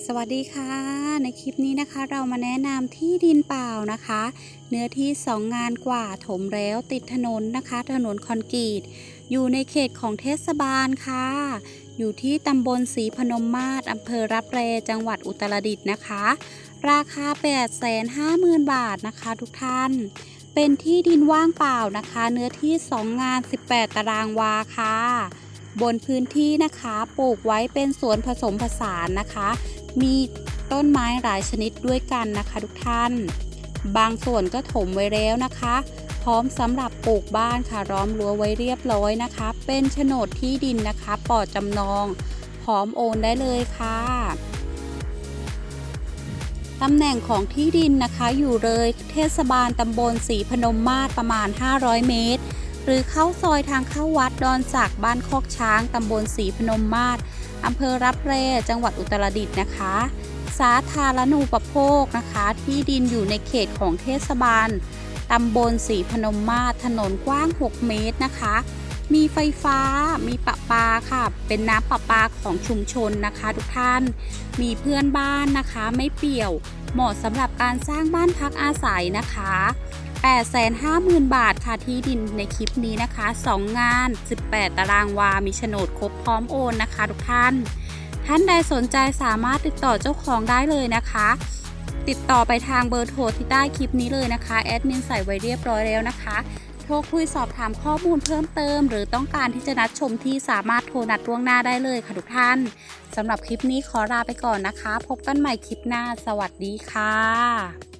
สวัสดีค่ะ ในคลิปนี้นะคะ เรามาแนะนำที่ดินเปล่านะคะ เนื้อที่ 2 งานกว่าถมแล้วติดถนนนะคะ ถนนคอนกรีต อยู่ในเขตของเทศบาลค่ะ อยู่ที่ตำบลศรีพนมมาศอำเภอรับแรจังหวัดอุตรดิตถ์นะคะ ราคา 850,000 บาทนะคะทุกท่าน เป็นที่ดินว่างเปล่านะคะ เนื้อที่ 2 งาน 18 ตารางวาค่ะ บนพื้นที่นะคะปลูกไว้เป็นสวนผสมผสานนะคะ มีต้นไม้หลายชนิดด้วยกันนะคะทุกท่าน บางส่วนก็ถมไว้แล้วนะคะ พร้อมสำหรับปลูกบ้านค่ะล้อมรั้วไว้เรียบร้อยนะคะ เป็นโฉนดที่ดินนะคะปลอดจำนองพร้อมโอนได้เลยค่ะตำแหน่งของที่ดินนะคะอยู่เลยเทศบาลตำบลศรีพนมมาศประมาณ 500 เมตร หรือเข้าซอยทางเข้าวัดดอนสักบ้านคอกช้างตำบลศรีพนมมาศอำเภอรับแรจังหวัดอุตรดิตถ์นะคะ สาธารณูปโภคนะคะ ที่ดินอยู่ในเขตของเทศบาลตำบลศรีพนมมาศถนนกว้าง 6 เมตรนะคะ มีไฟฟ้า มีประปาค่ะ เป็นน้ำประปาของชุมชนนะคะทุกท่าน มีเพื่อนบ้านนะคะ ไม่เปี่ยว เหมาะสำหรับการสร้างบ้านพักอาศัยนะคะ 850,000 บาทค่ะที่ดินในคลิปนี้นะคะ 2 งาน 18 ตารางวา มีโฉนดครบพร้อมโอนนะคะ ทุกท่าน ท่านใดสนใจสามารถติดต่อเจ้าของได้เลยนะคะ ติดต่อไปทางเบอร์โทรที่ใต้คลิปนี้เลยนะคะ แอดมินใส่ไว้เรียบร้อยแล้วนะคะโทรคุยสอบถามข้อมูลเพิ่มเติม หรือต้องการที่จะนัดชมที่สามารถโทรนัดล่วงหน้าได้เลยค่ะทุกท่านสำหรับคลิปนี้ขอลาไปก่อนนะคะ พบกันใหม่คลิปหน้า สวัสดีค่ะ